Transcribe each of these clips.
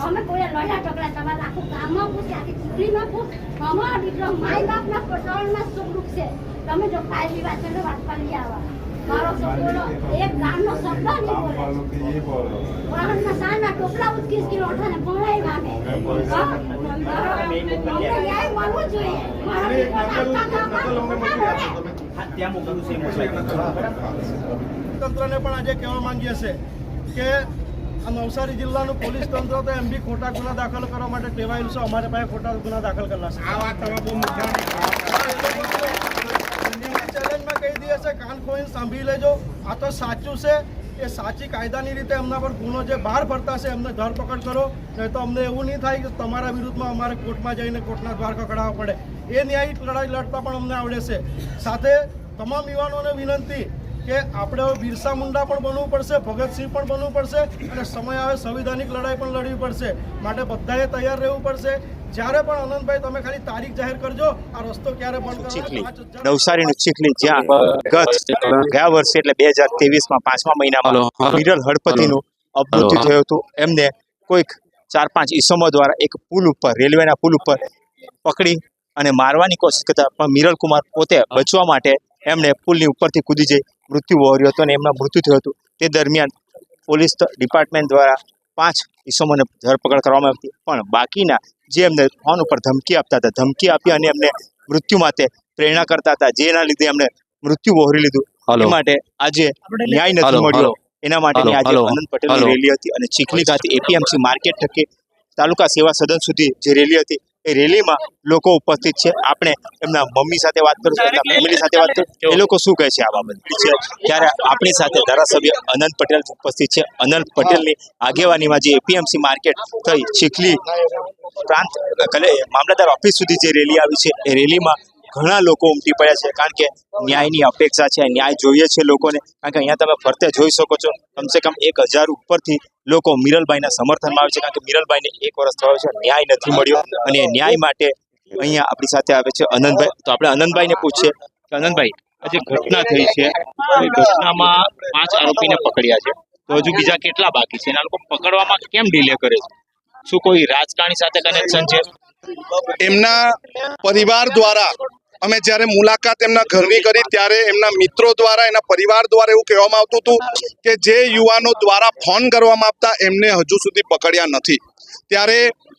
અમે કોઈ લડ્યા ઝઘડા તમારે આખું ગામમાં પૂછે આખી ચૂંટણીમાં પૂછ અમારા દીકરો માય બાપના પટોળના સુખ દુઃખ છે તમે જો કાય વિવાદ છે વાત કરી આવા મારો છોકરો એક ગામનો શબ્દ નહીં બોલે વાહનના સાના ટોપલા ઉચકી ઉચકીને ઓઠાને ભણાઈ માંગે હા? અમને ન્યાય મળવો જોઈએ મારા દીકરાને આખા ગામમાં ખોટા બોલે. ત્યાં મોકલું છે તંત્રને પણ આજે કહેવા માંગીએ છીએ કે આ નવસારી જિલ્લાનું પોલીસ તંત્ર તો એમ બી ખોટા ગુના દાખલ કરવા માટે ટેવાયેલું છે. અમારે પાસે ખોટા ગુના દાખલ કરેલા છે. આ વાત તમે બહુ ચેલેન્જમાં કહી દઈએ છે કાન ખોઈને સાંભળી લેજો. આ તો સાચું છે એ સાચી કાયદાની રીતે એમના પર ગુનો જે બહાર ફરતા છે એમને ધરપકડ કરો. નહીં તો અમને એવું નહીં થાય કે તમારા વિરુદ્ધમાં અમારે કોર્ટમાં જઈને કોર્ટના દ્વાર કકડાવવા પડે. એ ન્યાયિક લડાઈ લડતા પણ અમને આવડે છે. સાથે તમામ યુવાનોને વિનંતી કે આપણે હવે બિરસા મુંડા પણ બનવું પડશે ભગતસિંહ પણ બનવું પડશે અને સમય આવે સંવિધાનિક લડાઈ પણ લડવી પડશે. માટે બધાએ તૈયાર રહેવું પડશે. જ્યારે પણ આનંદભાઈ તમે ખાલી તારીખ જાહેર કરજો આ રસ્તો ક્યારે બંધ નવસારીનું ચીખલી જ્યાં ગત ગયા વર્ષે એટલે બે હજાર તેવીસમાં પાંચમા મહિનામાં વિરલ હળપતિનું અપમૃત્યુ થયું હતું. એમને કોઈક ચાર પાંચ ઈસમો દ્વારા એક પુલ ઉપર રેલવેના પુલ ઉપર પકડી અને મારવાની કોશિશ કરતા પણ મિરલ કુમાર પોતે બચવા માટે એમણે પુલની ઉપરથી કૂદી જઈ મૃત્યુ વહોર્યું હતું અને એમના મૃત્યુ થયું હતું. તે દરમિયાન પોલીસ ડિપાર્ટમેન્ટ દ્વારા પાંચ ઈસમોને ધરપકડ કરવામાં આવી હતી. પણ બાકીના જે એમને ફોન ઉપર ધમકી આપતા હતા ધમકી આપી અને એમને મૃત્યુ માટે પ્રેરણા કરતા હતા જેના લીધે એમને મૃત્યુ વહોરી લીધું. એ માટે આજે ન્યાય નથી મળ્યો. એના માટે આજે આનંદ પટેલની રેલી હતી અને ચીખલી ખાતે એપીએમસી માર્કેટ થકી તાલુકા સેવા સદન સુધી જે રેલી હતી એ રેલીમાં લોકો ઉપસ્થિત છે. આપણે એમના મમ્મી સાથે વાત કરીશું એમના ફેમિલી સાથે વાત કરીશું. એ લોકો શું કહે છે આ બાબત? છે ત્યારે આપણી સાથે ધારાસભ્ય અનંત પટેલ ઉપસ્થિત છે. અનંત પટેલની આગેવાનીમાં જે એપીએમસી માર્કેટ થઈ ચીખલી પ્રાંત કલે મામલતદાર ઓફિસ સુધી જે રેલી આવી છે એ રેલીમાં ઘણા લોકો ઉમટી પડ્યા છે, કારણ કે ન્યાયની અપેક્ષા છે, ન્યાય જોઈએ છે લોકોને. કારણ કે અહીંયા તમે ફરતે જોઈ શકો છો, કમસે કમ એક હજાર ઉપરથી લોકો મિરલભાઈના સમર્થનમાં આવે છે, કારણ કે મિરલભાઈને એક વર્ષ થયો છે, ન્યાય નથી મળ્યો. અને ન્યાય માટે અહીંયા આપણી સાથે આવે છે અનંતભાઈ. તો આપણે અનંતભાઈને પૂછીએ કે અનંતભાઈ આજે ઘટના થઈ છે ઘટનામાં પાંચ આરોપીને પકડ્યા છે. તો હજુ બીજા કેટલા બાકી છે? એના લોકો પકડવામાં કેમ ડિલે કરે છે? શું કોઈ રાજકારણી સાથે કનેક્શન છે? એમના પરિવાર દ્વારા અમે જ્યારે મુલાકાત એમના ઘરની કરી ત્યારે એમના મિત્રો દ્વારા, એના પરિવાર દ્વારા એવું કહેવામાં આવતું હતું કે જે યુવાનો દ્વારા ફોન કરવામાં આવતા એમને હજુ સુધી પકડ્યા નથી. ત્યારે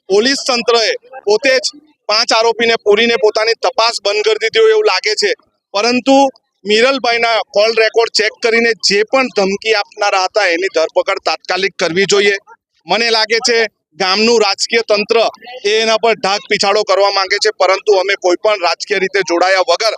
પોલીસ તંત્રએ પોતે જ પાંચ આરોપીને પૂરીને પોતાની તપાસ બંધ કરી દીધી હોય એવું લાગે છે. પરંતુ મિરલભાઈના કોલ રેકોર્ડ ચેક કરીને જે પણ ધમકી આપનારા હતા એની ધરપકડ તાત્કાલિક કરવી જોઈએ. મને લાગે છે ગામનું રાજકીય તંત્ર એના પર ઢાક પીછાડો કરવા માંગે છે પરંતુ અમે કોઈ પણ રાજકીય રીતે જોડાયા વગર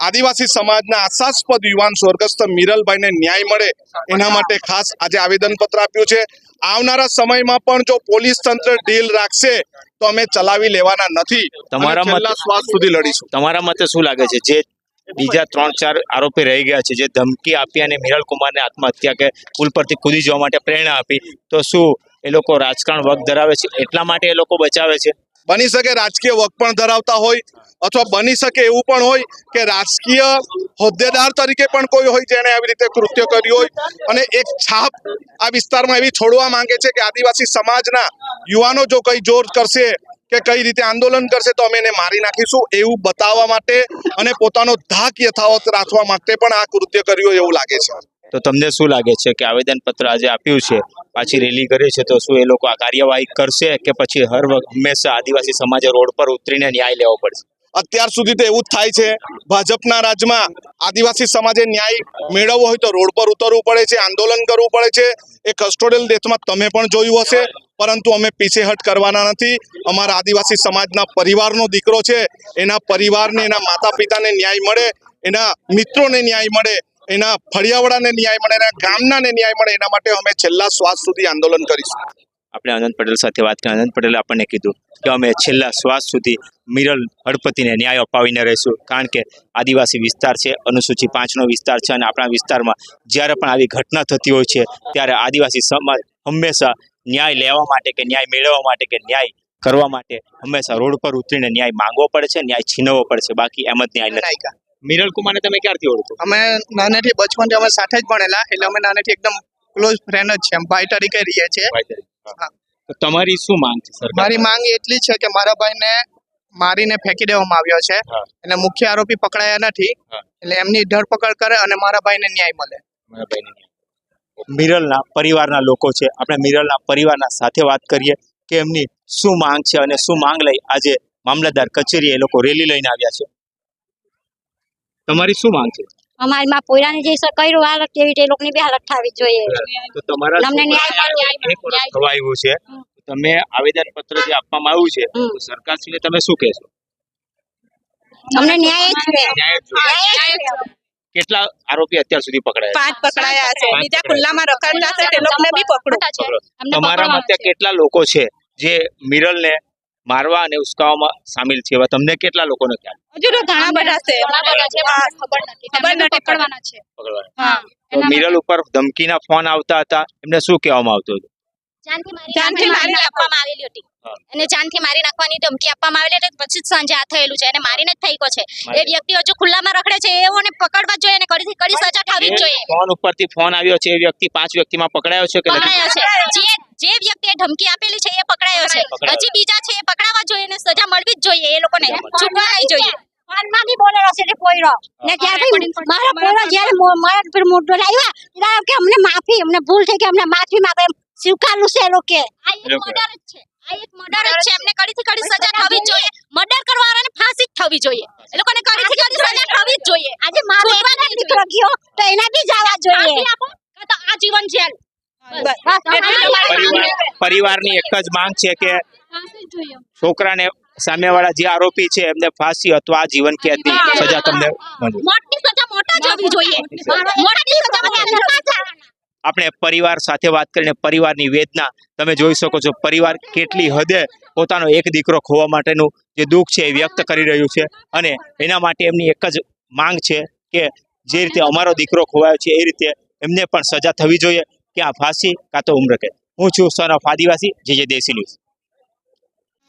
આદિવાસી સમાજના આશાસ્પદ યુવાન સ્વર્ગસ્થ મિરલભાઈને ન્યાય મળે એના માટે ખાસ આજે આવેદનપત્ર આપ્યું છે. આવનારા સમયમાં પણ જો પોલીસ તંત્ર ડીલ રાખશે તો અમે ચલાવી લેવાના નથી. તમારા મતે- શ્વાસ સુધી લડીશું. તમારા મતે શું લાગે છે? જે બીજા ત્રણ ચાર આરોપી રહી ગયા છે જે ધમકી આપી અને મિરલ કુમારને આત્મહત્યા કે પુલ પરથી કૂદી જવા માટે પ્રેરણા આપી તો શું એ લોકો રાજકારણ વગ ધરાવે છે, એટલા માટે એ લોકો બચાવે છે. બની શકે રાજકીય વક પણ ધરાવતા હોય, અથવા બની શકે એવું પણ હોય કે રાજકીય હોદ્દેદાર તરીકે પણ કોઈ હોય જેણે આવી રીતે કૃત્ય કર્યું હોય. અને એક છાપ આ વિસ્તારમાં એવી છોડવા માંગે છે કે આદિવાસી સમાજના યુવાનો જો કઈ જોર કરશે કે કઈ રીતે આંદોલન કરશે, તો અમે એને મારી નાખીશું એવું બતાવવા માટે અને પોતાનો ધાક યથાવત રાખવા માટે પણ આ કૃત્ય કર્યું એવું લાગે છે. તો તમને શું લાગે છે કે આવેદનપત્ર આજે આપ્યું છે? પાછી રેલી કરી છે તો શું એ લોકો આ કાર્યવાહી કરશે કે પછી હર હંમેશા આદિવાસી સમાજે રોડ પર ઉતરીને ન્યાય લેવો પડશે? અત્યાર સુધી તો એવું જ થાય છે. ભાજપના રાજમાં આદિવાસી સમાજે ન્યાય મેળવવો હોય તો રોડ પર ઉતરવું પડે છે, આંદોલન કરવું પડે છે. એ કસ્ટોડિયલ ડેથમાં તમે પણ જોયું હશે, પરંતુ અમે પીછેહટ કરવાના નથી. અમારા આદિવાસી સમાજના પરિવારનો દીકરો છે. એના પરિવારને, એના માતા પિતાને ન્યાય મળે, એના મિત્રોને ન્યાય મળે. એના ફળિયાવાળાને ન્યાય મળે એના ગામનાને ન્યાય મળે, એના માટે અમે છેલ્લા શ્વાસ સુધી આંદોલન કરીશું. આપણે આનંદ પટેલ સાથે વાત કરી, આનંદ પટેલે આપણને કીધું કે અમે છેલ્લા શ્વાસ સુધી મિરલ હળપતિને ન્યાય અપાવીને રહીશું. કારણ કે આદિવાસી વિસ્તાર છે અનુસૂચિ પાંચનો વિસ્તાર છે અને આપણા વિસ્તારમાં જ્યારે પણ આવી ઘટના થતી હોય છે, ત્યારે આદિવાસી સમાજ હંમેશા ન્યાય લેવા માટે કે ન્યાય મેળવવા માટે કે ન્યાય કરવા માટે હંમેશા રોડ પર ઉતરીને ન્યાય માંગવો પડે છે, ન્યાય છીનવવો પડે છે. બાકી એમ જ ન્યાય નથી. મિરલ કુમારને તમે ક્યારથી ઓળખો? અમે નાનેથી બચપનથી અમે સાથે જ ભણેલા એટલે અમે નાનેથી એકદમ ક્લોઝ ફ્રેન્ડ જ છે ભાઈ તરીકે રહીએ છીએ. તમારી શું માંગ છે સર મારી માંગ એટલી છે કે મારા ભાઈને મારીને ફેંકી દેવામાં આવ્યો છે. એટલે અને મુખ્ય આરોપી પકડાયા નથી. એટલે એમની ધરપકડ કરે અને મારા ભાઈને ન્યાય મળે. મિરલના પરિવારના લોકો છે. આપણે મિરલના પરિવારના સાથે વાત કરીએ કે એમની શું માંગ છે અને શું માંગ લઈ આજે મામલતદાર કચેરીએ એ લોકો રેલી લઈને આવ્યા છે. તમારી શું માંગ છે? અમારી માં પોયરાને જે કર્યું હાલત કેવી તે લોકોની બી હાલત થવી જોઈએ. તો તમારા તમને ન્યાય મળવો. છે? તમે આવેદન પત્ર જે આપવામાં આવ્યું છે સરકારશ્રીને તમે શું કહેશો? અમને ન્યાય જ છે. કેટલા આરોપી અત્યાર સુધી પકડાયા પાંચ પકડાયા છે. બીજા ખુલ્લામાં રખડતા છે તે લોકોને બી પકડો. તમારા મતે કેટલા લોકો છે જે મિરલને મારવા અને ઉસકાવવામાં સામેલ છે. એવા તમને કેટલા લોકોને ખ્યાલ? હજુ તો ઘણા બધા છે. હા, ખબર નથી. પકડવાના? હા. તો મિરલ ઉપર ધમકીના ફોન આવતા હતા. એમને શું કહેવામાં આવતું હતું? જાનથી મારી જાનથી જાનથી મારી મારી આપવામાં આવેલી હતી. હા. એને મારી નાખવાની ધમકી આપવામાં આવેલી હતી. પછી સાંજે આ થયેલું છે. એને મારીને જ થઈકો છે. એ વ્યક્તિ હજુ ખુલ્લામાં રખડે છે. એઓને પકડવા જ જોઈએ અને કડીથી કડી સજા થવી જ જોઈએ. ફોન ઉપરથી ફોન આવ્યો છે. એ વ્યક્તિ પાંચ વ્યક્તિમાં પકડાયો છે કે નથી? પકડાયો છે. જે જે વ્યક્તિએ ધમકી આપેલી છે એ પકડાયો છે. હજી બીજા છે એ પકડાવા જોઈએ અને સજા મળવી જ જોઈએ એ લોકોને નહીં જોઈએ ફોનમાં બોલેલો છે પોયરો ને ત્યારથી મારા પોયરો જ્યારે મારા પર મોટો લાવ્યા ત્યારે કે અમને માફી અમને ભૂલ થઈ કે અમને માફી માંગે સ્વીકારલું છે એ લોકે આ એક મર્ડર જ છે આ એક મર્ડર જ છે એમને કડીથી કડી સજા થવી જોઈએ મર્ડર કરવાવાળાને ફાંસી જ થવી જોઈએ એ લોકોને કડીથી કડી સજા થવી જ જોઈએ આજે મારો એક દીકરો ગયો તો એના બી જવા જોઈએ જેલ પરિવારની એક જ માંગ છે કે છોકરાને સામેવાળા જે આરોપી છે એમને ફાંસી અથવા જીવન કેદની સજા તમને આપણે પરિવાર સાથે વાત કરીને પરિવારની વેદના તમે જોઈ શકો છો. પરિવાર કેટલી હદે પોતાનો એક દીકરો ખોવા માટેનું જે દુઃખ છે એ વ્યક્ત કરી રહ્યું છે અને એના માટે એમની એક જ માંગ છે કે જે રીતે અમારો દીકરો ખોવાયો છે એ રીતે એમને પણ સજા થવી જોઈએ કે આ ફાંસી કાં તો ઉમ્રકેદ હું છું સૌરફ આદિવાસી જે જે દેશી ન્યૂઝ.